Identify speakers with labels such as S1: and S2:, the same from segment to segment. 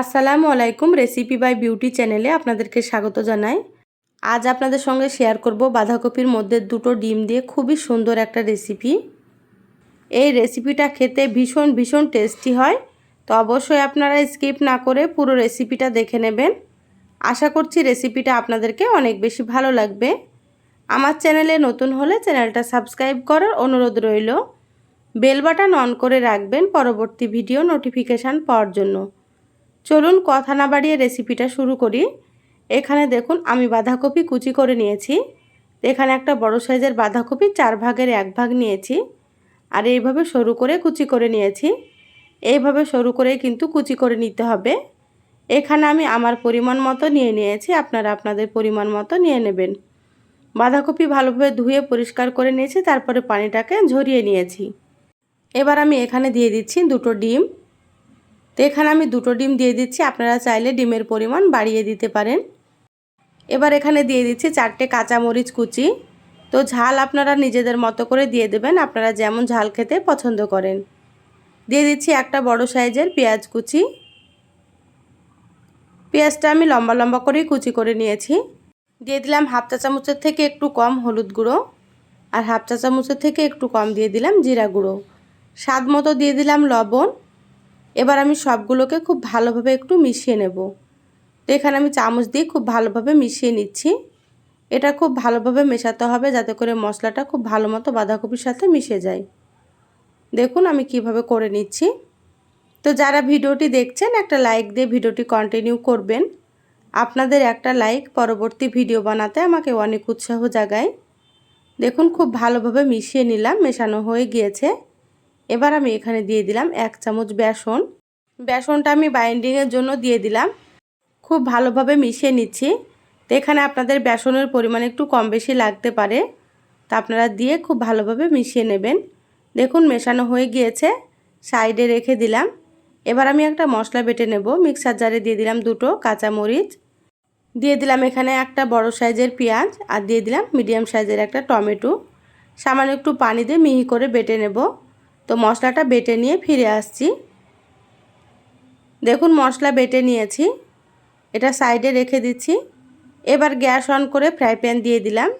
S1: আসসালামু আলাইকুম recipe by beauty চ্যানেলে আপনাদেরকে স্বাগত জানাই। আজ আপনাদের সঙ্গে শেয়ার করব বাঁধাকপির মধ্যে দুটো ডিম দিয়ে খুবই সুন্দর একটা রেসিপি এই রেসিপিটা খেতে ভীষণ ভীষণ টেস্টি হয়, তো অবশ্যই আপনারা স্কিপ না করে পুরো রেসিপিটা দেখে নেবেন। আশা করছি রেসিপিটা আপনাদেরকে অনেক বেশি ভালো লাগবে। আমার চ্যানেলে নতুন হলে চ্যানেলটা সাবস্ক্রাইব করার অনুরোধ রইল। বেল বাটন অন করে রাখবেন পরবর্তী ভিডিও নোটিফিকেশান পাওয়ার জন্য। চলুন কথা না বাড়িয়ে রেসিপিটা শুরু করি। এখানে দেখুন, আমি বাঁধাকপি কুচি করে নিয়েছি। এখানে একটা বড় সাইজের বাঁধাকপি চার ভাগের এক ভাগ নিয়েছি। আর এইভাবে সরু করে কুচি করে নিয়েছি। এইভাবে সরু করে কিন্তু কুচি করে নিতে হবে। এখানে আমি আমার পরিমাণ মতো নিয়ে নিয়েছি, আপনারা আপনাদের পরিমাণ মতো নিয়ে নেবেন। বাঁধাকপি ভালোভাবে ধুয়ে পরিষ্কার করে নিয়েছি, তারপরে পানিটাকে ঝরিয়ে নিয়েছি। এবার আমি এখানে দিয়ে দিচ্ছি দুটো ডিম। তো এখানে আমি দুটো ডিম দিয়ে দিচ্ছি। আপনারা চাইলে ডিমের পরিমাণ বাড়িয়ে দিতে পারেন। এবার এখানে দিয়ে দিচ্ছি চারটে কাঁচামরিচ কুচি। তো ঝাল আপনারা নিজেদের মতো করে দিয়ে দেবেন। আপনারা যেমন ঝাল খেতে পছন্দ করেন। দিয়ে দিচ্ছি একটা বড় সাইজের পেঁয়াজ কুচি। পেঁয়াজটা আমি লম্বা লম্বা করেই কুচি করে নিয়েছি। দিয়ে দিলাম হাফ চা চামচের থেকে একটু কম হলুদ গুঁড়ো। আর হাফ চা চামচের থেকে একটু কম দিয়ে দিলাম জিরা গুঁড়ো। স্বাদ মতো দিয়ে দিলাম লবণ। এবার আমি সবগুলোকে খুব ভালোভাবে একটু মিশিয়ে নেব। তো এখানে আমি চামচ দিয়ে খুব ভালোভাবে মিশিয়ে নিচ্ছি। এটা খুব ভালোভাবে মেশাতে হবে যাতে করে মশলাটা খুব ভালো মতো বাঁধাকপির সাথে মিশে যায়। দেখুন আমি কীভাবে করে নিচ্ছি। তো যারা ভিডিওটি দেখছেন, একটা লাইক দিয়ে ভিডিওটি কন্টিনিউ করবেন। আপনাদের একটা লাইক পরবর্তী ভিডিও বানাতে আমাকে অনেক উৎসাহ জাগায়। দেখুন খুব ভালোভাবে মিশিয়ে নিলাম, মেশানো হয়ে গিয়েছে। এবার আমি এখানে দিয়ে দিলাম এক চামচ বেসন। বেসনটা আমি বাইন্ডিংয়ের জন্য দিয়ে দিলাম। খুব ভালোভাবে মিশিয়ে নিচ্ছি। তো এখানে আপনাদের বেসনের পরিমাণ একটু কম বেশি লাগতে পারে। তা আপনারা দিয়ে খুব ভালোভাবে মিশিয়ে নেবেন। দেখুন মেশানো হয়ে গিয়েছে। সাইডে রেখে দিলাম। এবার আমি একটা মশলা বেটে নেব। মিক্সার জারে দিয়ে দিলাম দুটো কাঁচামরিচ। দিয়ে দিলাম এখানে একটা বড় সাইজের পেঁয়াজ আর দিয়ে দিলাম মিডিয়াম সাইজের একটা টমেটো। সামান্য একটু পানি দিয়ে মিহি করে বেটে নেব। তো মশলাটা বেটে নিয়ে ফিরে আসছি। দেখুন মশলা বেটে নিয়েছি। এটা সাইডে রেখে দিচ্ছি। এবার গ্যাস অন করে ফ্রাই প্যান দিয়ে দিলাম।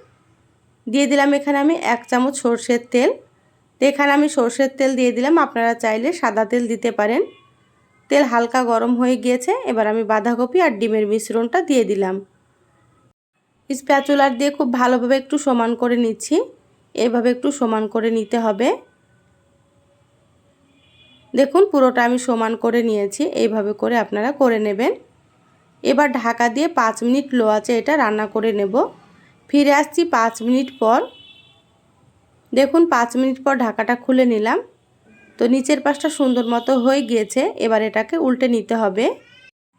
S1: দিয়ে দিলাম এখানে আমি এক চামচ সর্ষের তেল। তো এখানে আমি সর্ষের তেল দিয়ে দিলাম। আপনারা চাইলে সাদা তেল দিতে পারেন। তেল হালকা গরম হয়ে গিয়েছে। এবার আমি বাঁধাকপি আর ডিমের মিশ্রণটা দিয়ে দিলাম। স্প্যাচুলার দিয়ে খুব ভালোভাবে একটু সমান করে নিচ্ছি। এভাবে একটু সমান করে নিতে হবে। দেখুন, পুরোটা আমি সমান করে নিয়েছি। এইভাবে করে আপনারা করে নেবেন। এবার ঢাকা দিয়ে পাঁচ মিনিট লো আছে এটা রান্না করে নেব। ফিরে আসছি পাঁচ মিনিট পর। দেখুন, পাঁচ মিনিট পর ঢাকাটা খুলে নিলাম। তো নিচের পাশটা সুন্দর মতো হয়ে গিয়েছে। এবার এটাকে উল্টে নিতে হবে।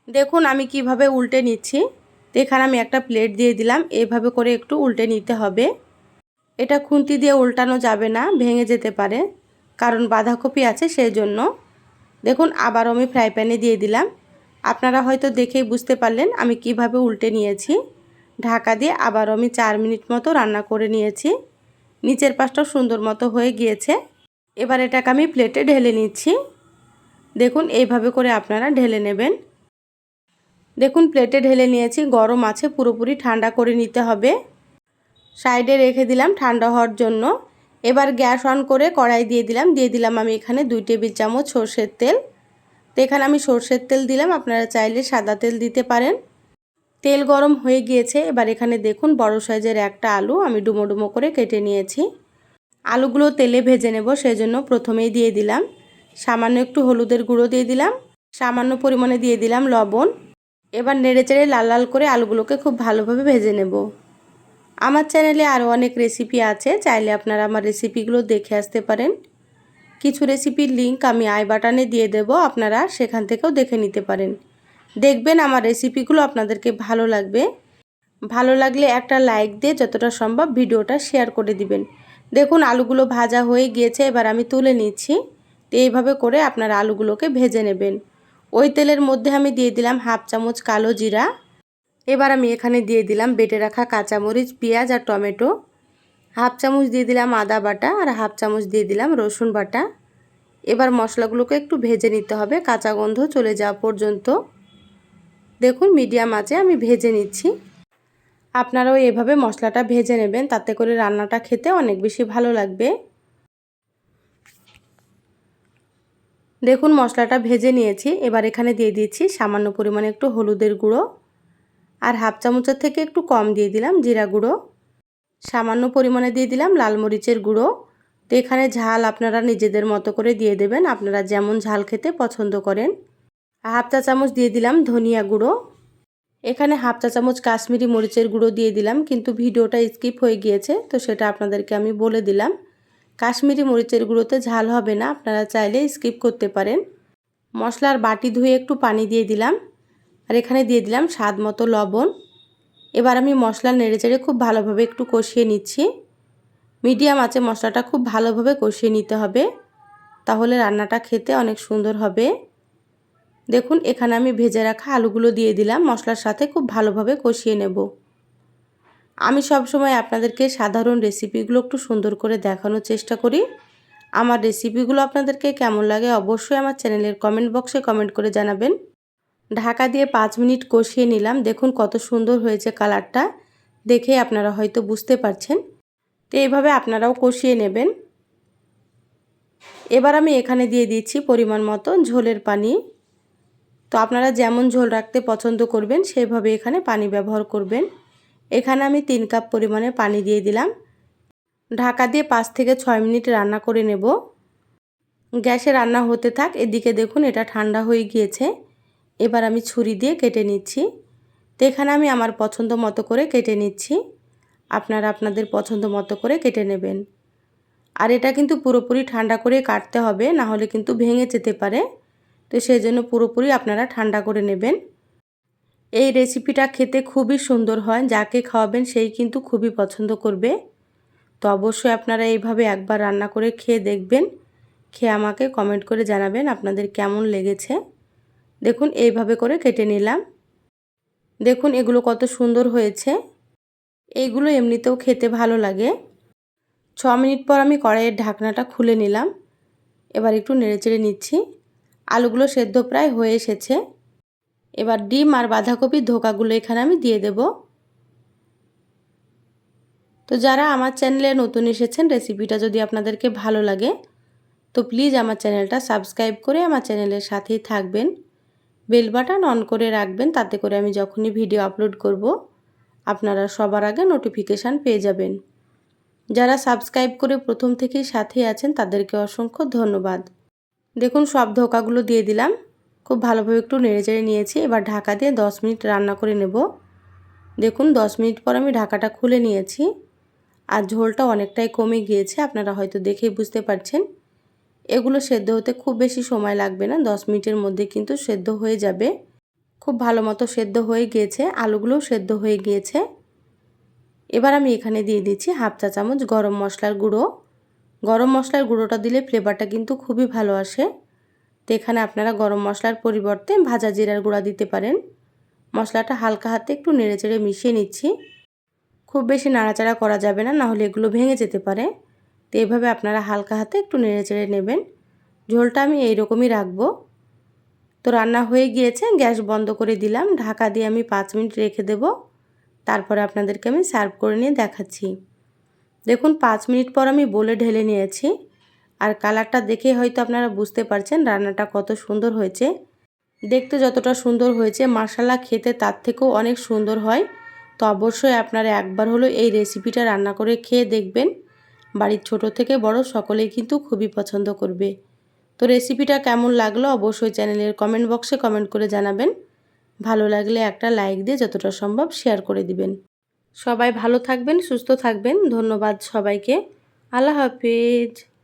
S1: দেখুন, আমি কীভাবে উল্টে নিচ্ছি। তো এখানে আমি একটা প্লেট দিয়ে দিলাম। এভাবে করে একটু উল্টে নিতে হবে। এটা খুন্তি দিয়ে উল্টানো যাবে না, ভেঙে যেতে পারে। কারণ বাঁধাকপি আছে সেই জন্য দেখুন আবার আমি ফ্রাই প্যানে দিয়ে দিলাম। আপনারা হয়তো দেখেই বুঝতে পারলেন আমি কীভাবে উল্টে নিয়েছি। ঢাকা দিয়ে আবার আমি চার মিনিট মতো রান্না করে নিয়েছি। নিচের পাশটাও সুন্দর মতো হয়ে গিয়েছে। এবার এটাকে আমি প্লেটে ঢেলে নিচ্ছি। দেখুন, এইভাবে করে আপনারা ঢেলে নেবেন। দেখুন, প্লেটে ঢেলে নিয়েছি। গরম আছে, পুরোপুরি ঠান্ডা করে নিতে হবে। সাইডে রেখে দিলাম ঠান্ডা হওয়ার জন্য। এবার গ্যাস অন করে কড়াই দিয়ে দিলাম। দিয়ে দিলাম আমি এখানে দুই টেবিল চামচ সর্ষের তেল। তো এখানে আমি সর্ষের তেল দিলাম, আপনারা চাইলে সাদা তেল দিতে পারেন। তেল গরম হয়ে গিয়েছে, এবার এখানে দেখুন বড় সাইজের একটা আলু আমি ডুমো ডুমো করে কেটে নিয়েছি। আলুগুলো তেলে ভেজে নেব সেই জন্য প্রথমেই দিয়ে দিলাম। সামান্য একটু হলুদের গুঁড়ো দিয়ে দিলাম, সামান্য পরিমাণে দিয়ে দিলাম লবণ। এবার নেড়ে চেড়ে লাল লাল করে আলুগুলোকে খুব ভালোভাবে ভেজে নেব। আমার চ্যানেলে আরও অনেক রেসিপি আছে, চাইলে আপনারা আমার রেসিপিগুলো দেখে আসতে পারেন। কিছু রেসিপির লিঙ্ক আমি আই বাটনে দিয়ে দেব, আপনারা সেখান থেকেও দেখে নিতে পারেন। দেখবেন আমার রেসিপিগুলো আপনাদেরকে ভালো লাগবে। ভালো লাগলে একটা লাইক দিয়ে যতটা সম্ভব ভিডিওটা শেয়ার করে দিবেন। দেখুন, আলুগুলো ভাজা হয়ে গিয়েছে, এবার আমি তুলে নিচ্ছি। তো এইভাবে করে আপনারা আলুগুলোকে ভেজে নেবেন। ওই তেলের মধ্যে আমি দিয়ে দিলাম হাফ চামচ কালো জিরা। এবার আমি এখানে দিয়ে দিলাম বেটে রাখা কাঁচামরিচ, পেঁয়াজ আর টমেটো। হাফ চামচ দিয়ে দিলাম আদা বাটা আর হাফ চামচ দিয়ে দিলাম রসুন বাটা। এবার মশলাগুলোকে একটু ভেজে নিতে হবে, কাঁচা গন্ধ চলে যাওয়া পর্যন্ত। দেখুন, মিডিয়াম আঁচে আমি ভেজে নিচ্ছি। আপনারাও এভাবে মশলাটা ভেজে নেবেন, তাতে করে রান্নাটা খেতে অনেক বেশি ভালো লাগবে। দেখুন, মশলাটা ভেজে নিয়েছি। এবার এখানে দিয়ে দিচ্ছি সামান্য পরিমাণে একটু হলুদের গুঁড়ো। আর হাফ চামচের থেকে একটু কম দিয়ে দিলাম জিরা গুঁড়ো। সামান্য পরিমাণে দিয়ে দিলাম লাল মরিচের গুঁড়ো। তো এখানে ঝাল আপনারা নিজেদের মতো করে দিয়ে দেবেন, আপনারা যেমন ঝাল খেতে পছন্দ করেন। হাফ চা চামচ দিয়ে দিলাম ধনিয়া গুঁড়ো। এখানে হাফ চা চামচ কাশ্মীরি মরিচের গুঁড়ো দিয়ে দিলাম, কিন্তু ভিডিওটা স্কিপ হয়ে গিয়েছে, তো সেটা আপনাদেরকে আমি বলে দিলাম। কাশ্মীরি মরিচের গুঁড়োতে ঝাল হবে না, আপনারা চাইলে স্কিপ করতে পারেন। মশলার বাটি ধুয়ে একটু পানি দিয়ে দিলাম। আর এখানে দিয়ে দিলাম স্বাদ মতো লবণ। এবার আমি মশলা নেড়েচেড়ে খুব ভালোভাবে একটু কষিয়ে নিচ্ছি। মিডিয়াম আছে মশলাটা খুব ভালোভাবে কষিয়ে নিতে হবে। তাহলে রান্নাটা খেতে অনেক সুন্দর হবে। দেখুন, এখানে আমি ভেজে রাখা আলুগুলো দিয়ে দিলাম। মশলার সাথে খুব ভালোভাবে কষিয়ে নেব। আমি সব সময় আপনাদেরকে সাধারণ রেসিপিগুলো একটু সুন্দর করে দেখানোর চেষ্টা করি। আমার রেসিপিগুলো আপনাদেরকে কেমন লাগে অবশ্যই আমার চ্যানেলের কমেন্ট বক্সে কমেন্ট করে জানাবেন। ঢাকা দিয়ে পাঁচ মিনিট কষিয়ে নিলাম। দেখুন কত সুন্দর হয়েছে কালারটা। দেখে আপনারা হয়তো বুঝতে পারছেন। তো এইভাবে আপনারাও কষিয়ে নেবেন। এবার আমি এখানে দিয়ে দিচ্ছি পরিমাণ মতো ঝোলের পানি। তো আপনারা যেমন ঝোল রাখতে পছন্দ করবেন, সেভাবে এখানে পানি ব্যবহার করবেন। এখানে আমি তিন কাপ পরিমাণে পানি দিয়ে দিলাম। ঢাকা দিয়ে পাঁচ থেকে ছয় মিনিট রান্না করে নেব। গ্যাসে রান্না হতে থাক। এদিকে দেখুন এটা ঠান্ডা হয়ে গিয়েছে। এবার আমি ছুরি দিয়ে কেটে নিচ্ছি। তো এখানে আমি আমার পছন্দ মতো করে কেটে নিচ্ছি। আপনারা আপনাদের পছন্দ মতো করে কেটে নেবেন। আর এটা কিন্তু পুরোপুরি ঠান্ডা করে কাটতে হবে, না হলে কিন্তু ভেঙে যেতে পারে। তো সেই জন্য পুরোপুরি আপনারা ঠান্ডা করে নেবেন। এই রেসিপিটা খেতে খুবই সুন্দর হয়, যাকে খাওয়াবেন সেই কিন্তু খুবই পছন্দ করবে। তো অবশ্যই আপনারা এইভাবে একবার রান্না করে খেয়ে দেখবেন। খেয়ে আমাকে কমেন্ট করে জানাবেন আপনাদের কেমন লেগেছে। দেখুন, এইভাবে করে কেটে নিলাম। দেখুন, এগুলো কত সুন্দর হয়েছে। এইগুলো এমনিতেও খেতে ভালো লাগে। ছ মিনিট পর আমি কড়াইয়ের ঢাকনাটা খুলে নিলাম। এবার একটু নেড়েচেড়ে নিচ্ছি। আলুগুলো সেদ্ধ প্রায় হয়ে এসেছে। এবার ডিম আর বাঁধাকপির ধোকাগুলো এখানে আমি দিয়ে দেব। তো যারা আমার চ্যানেলে নতুন এসেছেন, রেসিপিটা যদি আপনাদেরকে ভালো লাগে, তো প্লিজ আমার চ্যানেলটা সাবস্ক্রাইব করে আমার চ্যানেলের সাথেই থাকবেন। বেল বাটন অন করে রাখবেন, তাতে করে আমি যখনই ভিডিও আপলোড করব, আপনারা সবার আগে নোটিফিকেশান পেয়ে যাবেন। যারা সাবস্ক্রাইব করে প্রথম থেকেই সাথে আছেন, তাদেরকে অসংখ্য ধন্যবাদ। দেখুন, সব ধোকাগুলো দিয়ে দিলাম। খুব ভালোভাবে একটু নেড়েচেড়ে নিয়েছি, এবার ঢাকা দিয়ে দশ মিনিট রান্না করে নেব। দেখুন, দশ মিনিট পর আমি ঢাকাটা খুলে নিয়েছি। আর ঝোলটা অনেকটাই কমে গিয়েছে, আপনারা হয়তো দেখেই বুঝতে পারছেন। এগুলো সেদ্ধ হতে খুব বেশি সময় লাগবে না, দশ মিনিটের মধ্যে কিন্তু সেদ্ধ হয়ে যাবে। খুব ভালো মতো সেদ্ধ হয়ে গিয়েছে, আলুগুলোও সেদ্ধ হয়ে গিয়েছে। এবার আমি এখানে দিয়ে দিচ্ছি হাফ চা চামচ গরম মশলার গুঁড়ো। গরম মশলার গুঁড়োটা দিলে ফ্লেভারটা কিন্তু খুবই ভালো আসে। তো এখানে আপনারা গরম মশলার পরিবর্তে ভাজা জিরার গুঁড়া দিতে পারেন। মশলাটা হালকা হাতে একটু নেড়েচেড়ে মিশিয়ে নিচ্ছি। খুব বেশি নাড়াচাড়া করা যাবে না, নাহলে এগুলো ভেঙে যেতে পারে। তো এইভাবে আপনারা হালকা হাতে একটু নেড়েচেড়ে নেবেন। ঝোলটা আমি এইরকমই রাখব। তো রান্না হয়ে গিয়েছে, গ্যাস বন্ধ করে দিলাম। ঢাকা দিয়ে আমি পাঁচ মিনিট রেখে দেব। তারপরে আপনাদেরকে আমি সার্ভ করে নিয়ে দেখাচ্ছি। দেখুন, পাঁচ মিনিট পর আমি বলে ঢেলে নিয়েছি। আর কালারটা দেখে হয়তো আপনারা বুঝতে পারছেন রান্নাটা কত সুন্দর হয়েছে। দেখতে যতটা সুন্দর হয়েছে মশালা খেতে তার থেকেও অনেক সুন্দর হয়। তো অবশ্যই আপনারা একবার হলো এই রেসিপিটা রান্না করে খেয়ে দেখবেন। বাড়ির ছোট থেকে বড় সকলেই কিন্তু খুবই পছন্দ করবে। তো রেসিপিটা কেমন লাগল অবশ্যই চ্যানেলের কমেন্ট বক্সে কমেন্ট করে জানাবেন। ভালো লাগলে একটা লাইক দিয়ে যতটা সম্ভব শেয়ার করে দিবেন। সবাই ভালো থাকবেন, সুস্থ থাকবেন। ধন্যবাদ সবাইকে। আল্লাহ হাফিজ।